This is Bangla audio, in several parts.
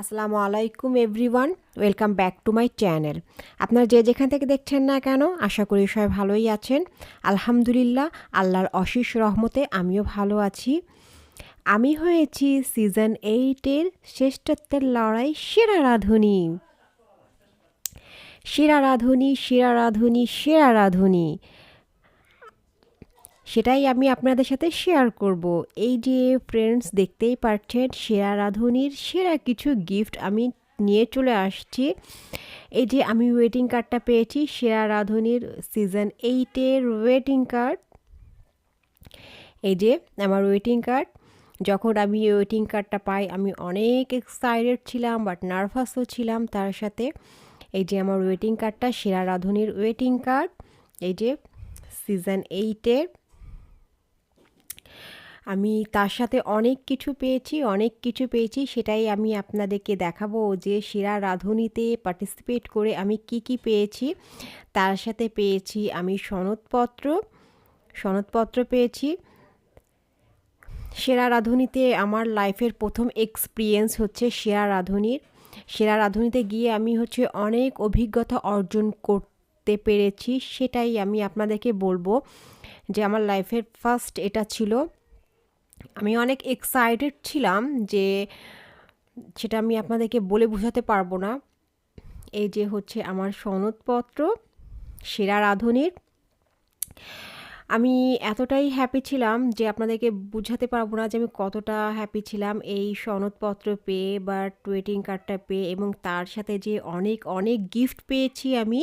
আসসালামু আলাইকুম everyone, welcome back to my channel. আপনারা যে যেখান থেকে দেখছেন না কেন, আশা করি সবাই ভালোই আছেন। আলহামদুলিল্লাহ, আল্লাহর অশেষ রহমতে আমিও ভালো আছি। আমি হয়েছি সিজন এইটের শ্রেষ্ঠত্বের লড়াই সেরা রাঁধুনি। সেরা রাঁধুনি সেরা রাঁধুনি সেরা রাঁধুনি। সেটাই আমি আপনাদের সাথে শেয়ার করব। এই যে ফ্রেন্ডস দেখতেই পারছেন, সেরা রাঁধুনির সেরা কিছু গিফট আমি নিয়ে চলে আসছি। এই যে আমি ওয়েটিং কার্ডটা পেয়েছি, সেরা রাঁধুনির সিজন এইটের ওয়েটিং কার্ড এই যে আমার ওয়েটিং কার্ড যখন আমি ওয়েটিং কার্ডটা পাই, আমি অনেক এক্সাইটেড ছিলাম বাট নার্ভাসও ছিলাম তার সাথে। এই যে আমার ওয়েটিং কার্ডটা সেরা রাঁধুনির ওয়েটিং কার্ড এই যে সিজন এইটের আমি তার সাথে অনেক কিছু পেয়েছি, অনেক কিছু পেয়েছি, সেটাই আমি আপনাদেরকে দেখাবো যে সেরা রাঁধুনিতে পার্টিসিপেট করে আমি কি কি পেয়েছি। তার সাথে পেয়েছি আমি সনদপত্র সনদপত্র পেয়েছি। সেরা রাঁধুনিতে আমার লাইফের প্রথম এক্সপিরিয়েন্স হচ্ছে সেরা রাঁধুনির। সেরা রাঁধুনিতে গিয়ে আমি হচ্ছে অনেক অভিজ্ঞতা অর্জন করতে পেরেছি, সেটাই আমি আপনাদেরকে বলব যে আমার লাইফের ফার্স্ট এটা ছিল। আমি অনেক এক্সাইটেড ছিলাম যে সেটা আমি আপনাদেরকে বলে বোঝাতে পারব না। এই যে হচ্ছে আমার সনদপত্র, সেরা রাঁধুনির। আমি এতটাই হ্যাপি ছিলাম যে আপনাদেরকে বুঝাতে পারব না যে আমি কতটা হ্যাপি ছিলাম এই সনদপত্র পেয়ে বা ওয়েটিং কার্ডটা পেয়ে এবং তার সাথে যে অনেক অনেক গিফট পেয়েছি আমি।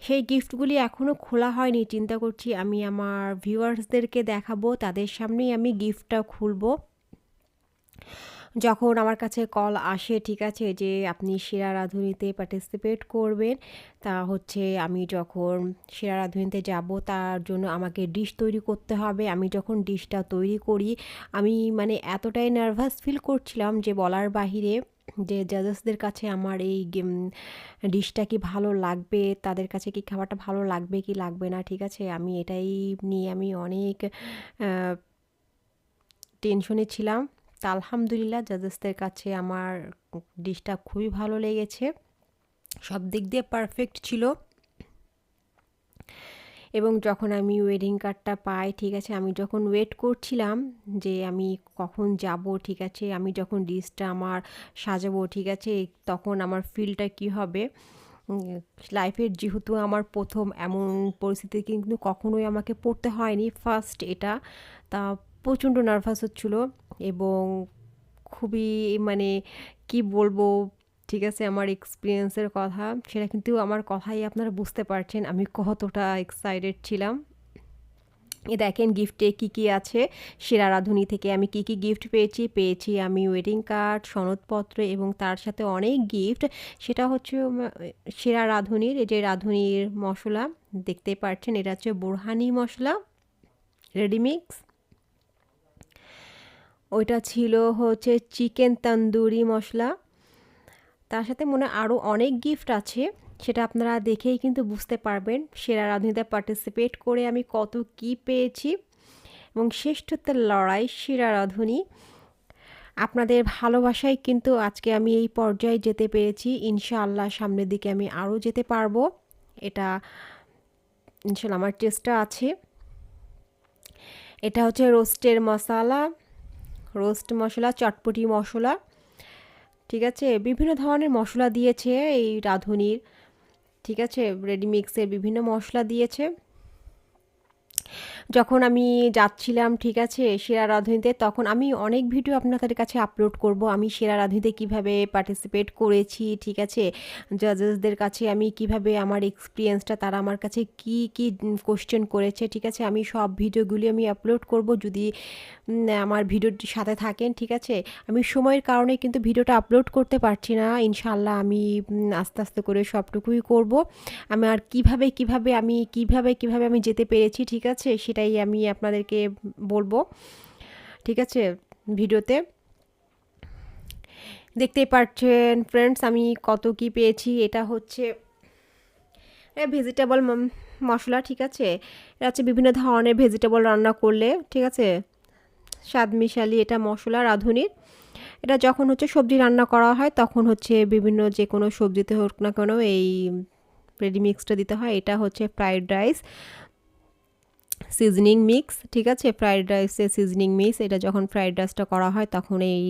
সেই গিফটগুলি এখনও খোলা হয়নি। চিন্তা করছি আমি আমার ভিউয়ার্সদেরকে দেখাবো। তাদের সামনেই আমি গিফটটা খুলবো। যখন আমার কাছে কল আসে, ঠিক আছে, যে আপনি সেরা রাঁধুনিতে পার্টিসিপেট করবেন, তা হচ্ছে আমি যখন সেরা রাঁধুনিতে যাব, তার জন্য আমাকে ডিশ তৈরি করতে হবে। আমি যখন ডিশটা তৈরি করি, আমি মানে এতটাই নার্ভাস ফিল করছিলাম যে বলার বাহিরে যে জাজেসদের কাছে আমার এই ডিশটা কি ভালো লাগবে, তাদের কাছে কি খাবারটা ভালো লাগবে, কি লাগবে না, ঠিক আছে? আমি এটাই নিয়ে আমি অনেক টেনশনে ছিলাম। তা আলহামদুলিল্লাহ জাজেসদের কাছে আমার ডিশটা খুবই ভালো লেগেছে। সব দিক দিয়ে পারফেক্ট ছিল। এবং যখন আমি ওয়েডিং কার্ডটা পাই, ঠিক আছে, আমি যখন ওয়েট করছিলাম যে আমি কখন যাব, ঠিক আছে, আমি যখন ডিশটা আমার সাজাবো, ঠিক আছে, তখন আমার ফিলটা কি হবে? লাইফের যেহেতু আমার প্রথম এমন পরিস্থিতি কিন্তু কখনোই আমাকে পড়তে হয়নি ফার্স্ট এটা। তা প্রচণ্ড নার্ভাস হচ্ছিল এবং খুবই মানে কি বলব ঠিক আছে, আমার এক্সপিরিয়েন্সের কথা, সেটা কিন্তু আমার কথাই আপনারা বুঝতে পারছেন। আমি কতটা এক্সাইটেড ছিলাম। এ দেখেন গিফটে কি কি আছে। সেরা রাঁধুনি থেকে আমি কি কি গিফট পেয়েছি? পেয়েছি আমি ওয়েডিং কার্ড সনদপত্র এবং তার সাথে অনেক গিফট সেটা হচ্ছে সেরা রাঁধুনির, এই যে রাঁধুনির মশলা, দেখতে পাচ্ছেন, এটা হচ্ছে বোরহানি মশলা রেডিমিক্স ওইটা ছিল হচ্ছে চিকেন তন্দুরি মশলা। তার সাথে মনে আরও অনেক গিফট আছে, সেটা আপনারা দেখেই কিন্তু বুঝতে পারবেন। সেরা রাঁধুনিতে পার্টিসিপেট করে আমি কত কি পেয়েছি। এবং শ্রেষ্ঠত্বের লড়াই সেরা রাঁধুনি। আপনাদের ভালোবাসায় কিন্তু আজকে আমি এই পর্যায়ে যেতে পেরেছি। ইনশাআল্লাহ সামনের দিকে আমি আরও যেতে পারব। এটা ইনশাল্লাহ আমার চেষ্টা আছে। এটা হচ্ছে রোস্টের মশলা। রোস্ট মশলা, চটপটি মশলা। ঠিক আছে? বিভিন্ন ধরনের মশলা দিয়েছে এই রাঁধুনির। ঠিক আছে? রেডিমিক্সের বিভিন্ন মশলা দিয়েছে। যখন আমি যাচ্ছিলাম, ঠিক আছে, সেরা রাঁধুনিতে, তখন আমি অনেক ভিডিও আপনাদের কাছে আপলোড করব। আমি সেরা রাঁধুনিতে কীভাবে পার্টিসিপেট করেছি, ঠিক আছে? জাজেসদের কাছে আমি কীভাবে আমার এক্সপিরিয়েন্সটা তারা আমার কাছে কি কি কোশ্চেন করেছে, ঠিক আছে? আমি সব ভিডিওগুলি আমি আপলোড করব। যদি আমার ভিডিওটির সাথে থাকেন, ঠিক আছে? আমি সময়ের কারণে কিন্তু ভিডিওটা আপলোড করতে পারছি না। ইনশাল্লাহ আমি আস্তে আস্তে করে সবটুকুই করব। আমি আর কীভাবে কীভাবে আমি, কীভাবে কীভাবে আমি যেতে পেরেছি, ঠিক আছে? সেটাই আমি আপনাদেরকে বলব, ঠিক আছে, ভিডিওতে। দেখতেই পাচ্ছেন ফ্রেন্ডস আমি কত কি পেয়েছি, এটা হচ্ছে ভেজিটেবল মশলা, ঠিক আছে? এটা হচ্ছে বিভিন্ন ধরনের ভেজিটেবল রান্না করলে, ঠিক আছে? স্বাদ মিশালি এটা মশলা রাঁধুনির এটা যখন হচ্ছে সবজি রান্না করা হয়, তখন হচ্ছে বিভিন্ন যে কোনো সবজিতে হোক না কেন এই রেডি মিক্সটা দিতে হয়। এটা হচ্ছে ফ্রাইড রাইস সিজনিং মিক্স, ঠিক আছে? ফ্রাইড রাইসের সিজনিং মিক্স, এটা যখন ফ্রাইড রাইসটা করা হয় তখন এই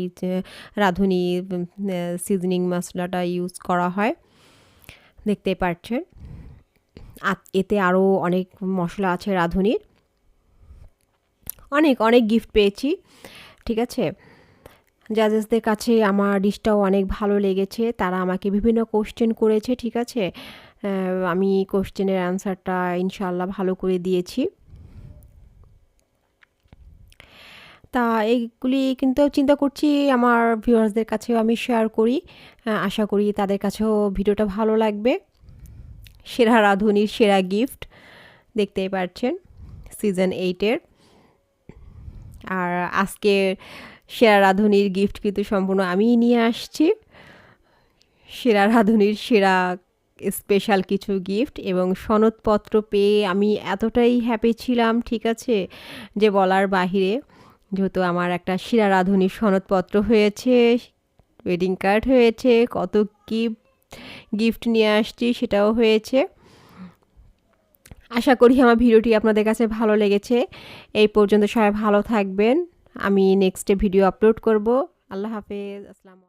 রাঁধুনি সিজনিং মশলাটা ইউজ করা হয়। দেখতে পাচ্ছেন? এতে আরও অনেক মশলা আছে রাঁধুনির। অনেক অনেক গিফট পেয়েছি, ঠিক আছে? জাজেসদের কাছে আমার ডিশটাও অনেক ভালো লেগেছে, তারা আমাকে বিভিন্ন কোশ্চেন করেছে, ঠিক আছে? আমি কোশ্চেনের অ্যান্সারটা ইনশাল্লাহ ভালো করে দিয়েছি। তা এইগুলি কিন্তু চিন্তা করছি আমার ভিউয়ার্সদের কাছেও আমি শেয়ার করি। আশা করি তাদের কাছেও ভিডিওটা ভালো লাগবে। সেরা রাঁধুনির সেরা গিফট দেখতেই পাচ্ছেন সিজন এইটের আর আজকের সেরা রাঁধুনির গিফট কিন্তু সম্পূর্ণ আমিই নিয়ে আসছি। সেরা রাঁধুনির সেরা স্পেশাল কিছু গিফট এবং সনদপত্র পেয়ে আমি এতটাই হ্যাপি ছিলাম, ঠিক আছে? যে বলার বাহিরে যেহেতু আমার একটা শিরা রাঁধুনির সনদপত্র হয়েছে ওয়েডিং কার্ড হয়েছে, কত কি গিফট নিয়ে আসছি সেটাও হয়েছে। আশা করি আমার ভিডিওটি আপনাদের কাছে ভালো লেগেছে। এই পর্যন্ত সবাই ভালো থাকবেন। আমি নেক্সটে ভিডিও আপলোড করব। আল্লাহ হাফেজ, আসসালাম